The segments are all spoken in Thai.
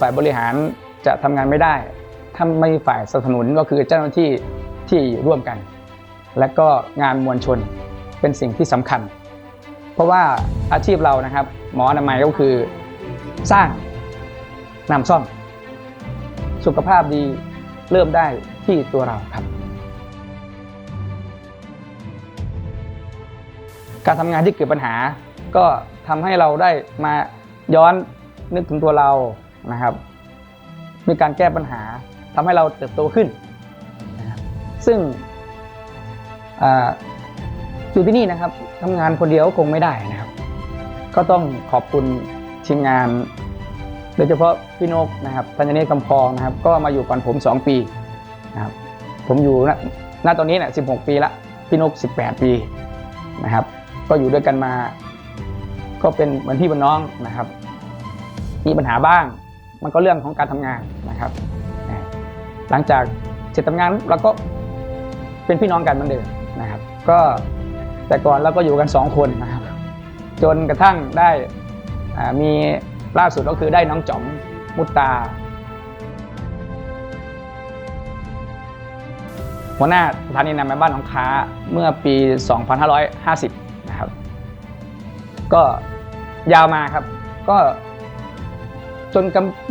ฝ่ายบริหารจะทำงานไม่ได้ ถ้าไม่ฝ่ายสนับสนุนก็คือเจ้าหน้าที่ที่ร่วมกัน และก็งานมวลชนเป็นสิ่งที่สำคัญ เพราะว่าอาชีพเรานะครับ หมออนามัยก็คือ สร้างนำซ่อม สุขภาพดีเริ่มได้ที่ตัวเราครับ การทำงานที่เกิดปัญหาก็ทำให้เราได้มาย้อนนึกถึงตัวเรา นะครับ มีการแก้ปัญหาทำให้เราเติบโตขึ้นนะครับซึ่งอยู่ที่นี่นะครับทำงานคนเดียวคงไม่ได้นะครับ ก็ต้องขอบคุณทีมงาน โดยเฉพาะพี่นกนะครับธัญเนศกำพองนะครับ ก็มาอยู่ก่อนผม 2 ปีนะครับ ผมอยู่ณณตอนนี้เนี่ย16 ปีละพี่นก 18 ปีนะครับ ก็อยู่ด้วยกันมา ก็เป็นเหมือนพี่เป็นน้องนะครับ มีปัญหาบ้าง มันก็เรื่องของการทำงานนะครับ หลังจากเสร็จทำงานเราก็เป็นพี่น้องกันเหมือนเดิมนะครับ ก็แต่ก่อนเราก็อยู่กันสองคนนะครับ จนกระทั่งได้มีล่าสุดก็คือได้น้องจ๋อมมุตตา หัวหน้าสถานีนามัยบ้านหนองค้าเมื่อปี 2550 นะครับ ก็ยาวมาครับ ก็ จน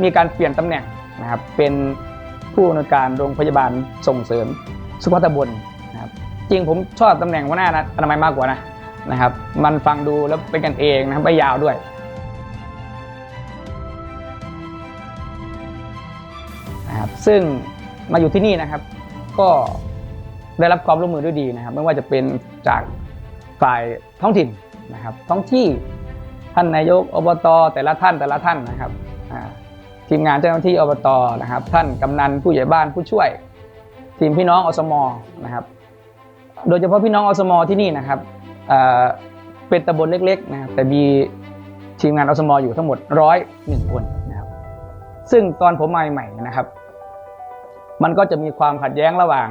มีการเปลี่ยนตำแหน่งนะครับเป็นผู้อำนวยการโรงพยาบาลส่งเสริมสุขภาพตำบลนะครับจริงผมชอบตำแหน่งหัวหน้าอนามัยมากกว่านะนะครับ มันฟังดูแล้วเป็นกันเองนะครับไม่ยาวด้วยนะครับซึ่งมาอยู่ที่นี่นะครับ ก็ได้รับความร่วมมือด้วยดีนะครับ ไม่ว่าจะเป็นจากฝ่ายท้องถิ่นนะครับ ท้องที่ท่านนายกอบตแต่ละท่านแต่ละท่านนะครับ ทีมงานเจ้าหน้าที่อบตนะครับ ท่านกำนันผู้ใหญ่บ้านผู้ช่วย ทีมพี่น้องอสมนะครับ โดยเฉพาะพี่น้องอสมที่นี่นะครับเป็นตำบลเล็กๆนะครับแต่มีทีมงานอสมอยู่ทั้งหมดร้อยหนึ่งคนนะครับ ซึ่งตอนผมมาใหม่ๆนะครับ มันก็จะมีความขัดแย้งระหว่าง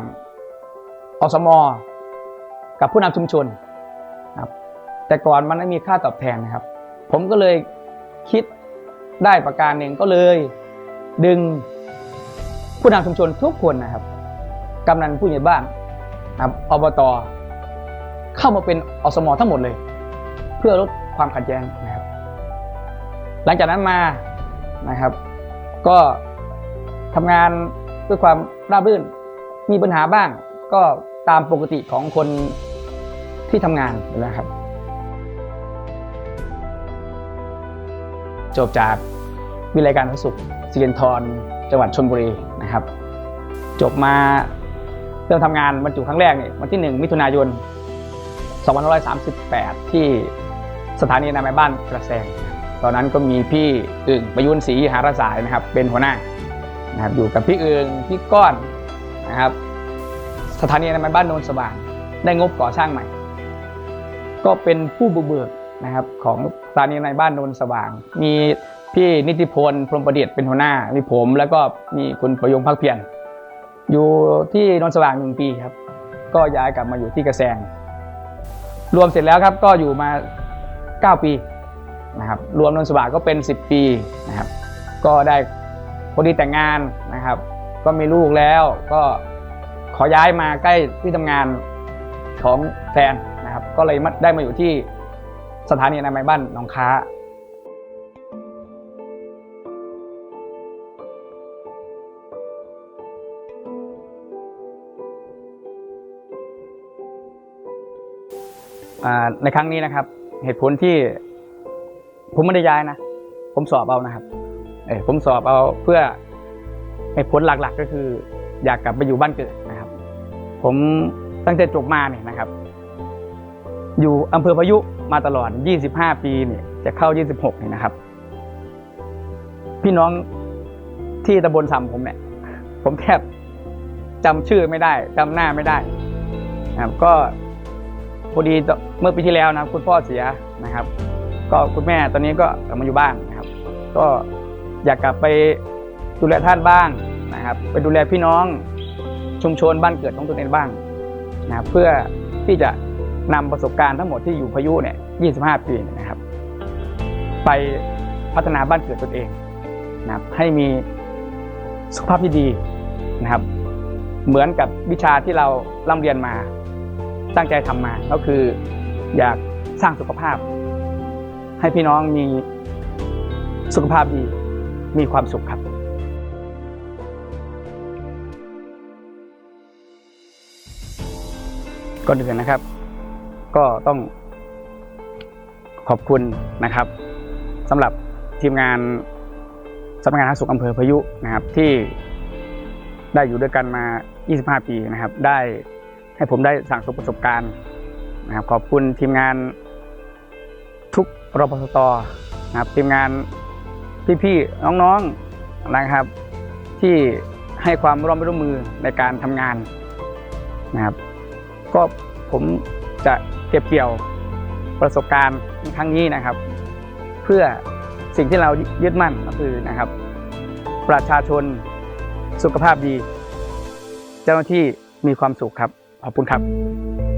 อสมกับผู้นำชุมชนนะครับแต่ก่อนมันไม่มีค่าตอบแทนนะครับ ผมก็เลยคิด ได้ประการหนึ่งก็เลย ดึงผู้นำชุมชนทุกคนนะครับกำนันผู้ใหญ่บ้านนะครับอบตเข้ามาเป็นอสมทั้งหมดเลย เพื่อลดความขัดแย้งนะครับ หลังจากนั้นมานะครับ ก็ทำงานด้วยความราบรื่น มีปัญหาบ้างก็ตามปกติของคนที่ทำงานนะครับ จบจากวิทยาการทสุขสิรินทรจังหวัดชลบุรีนะครับ จบมาเริ่มทำงานบรรจุครั้งแรกเนี่ยวันที่ 1 มิถุนายน2538 ที่สถานีนามัยบ้านกระแสง ตอนนั้นก็มีพี่อึ่งประยุนศรีหารสายนะครับ เป็นหัวหน้านะครับอยู่กับพี่อึ่งพี่ก้อนนะครับ สถานีนามัยบ้านโนนสว่างได้งบก่อสร้างใหม่ ก็เป็นผู้บุกเบิกนะครับของ สถานีอนบ้านโนนสว่าง มีพี่นิติพลพรหมประดิษฐ์เป็นหัวหน้า มีผมแล้วก็มีคุณประยงพักเพียรอยู่ที่โนนสว่างหนึ่งปีครับ ก็ย้ายกลับมาอยู่ที่กระแสง รวมเสร็จแล้วครับก็อยู่มา 9 ปีนะครับรวมโนนสว่างก็เป็น 10 ปีนะครับ ก็ได้พอดีแต่งงานนะครับ ก็มีลูกแล้วก็ขอย้ายมาใกล้ที่ทำงานของแฟนนะครับ ก็เลยได้มาอยู่ที่ สถานีอนามัยบ้านหนองค้าในครั้งนี้นะครับ เหตุผลที่ผมไม่ได้ย้ายนะ ผมสอบเอานะครับเออผมสอบเอาเพื่อเหตุผลหลักๆ ก็คือ อยากกลับไปอยู่บ้านเกิดนะครับ ผมตั้งแต่จบมาเนี่ยนะครับ อยู่อำเภอพายุ มาตลอด 25 ปีเนี่ยจะเข้า 26เนี่ยนะครับ พี่น้องที่ตำบลสำผมเนี่ย ผมแทบจำชื่อไม่ได้จำหน้าไม่ได้นะครับ ก็พอดีเมื่อปีที่แล้วนะครับ คุณพ่อเสียนะครับ ก็คุณแม่ตอนนี้ก็กลับมาอยู่บ้านนะครับ ก็อยากกลับไปดูแลท่านบ้างนะครับ ไปดูแลพี่น้องชุมชนบ้านเกิดของตนเองบ้างนะครับเพื่อที่จะ นำประสบการณ์ทั้งหมดที่อยู่พายุเนี่ย 25 ปีเนี่ยนะครับ ไปพัฒนาบ้านเกิดตนเองนะครับให้มีสุขภาพที่ดีนะครับ เหมือนกับวิชาที่เราร่ำเรียนมาตั้งใจทำมา ก็คืออยากสร้างสุขภาพ ให้พี่น้องมีสุขภาพดีมีความสุขครับก่อนอื่นนะครับ ก็ต้องขอบคุณนะครับสำหรับทีมงานสำนักงานสาธารณสุขอำเภอพายุนะครับ ที่ได้อยู่ด้วยกันมา 25 ปีนะครับ ได้ให้ผมได้สั่งสมประสบการณ์นะครับ ขอบคุณทีมงานทุกรพสตนะครับทีมงานพี่ๆน้องๆนะครับ ที่ให้ความร่วมร่วมมือในการทำงานนะครับ ก็ผม จะเก็บเกี่ยวประสบการณ์ครั้งนี้นะครับ เพื่อสิ่งที่เรายึดมั่นก็คือนะครับ ประชาชนสุขภาพดี เจ้าหน้าที่มีความสุขครับ ขอบคุณครับ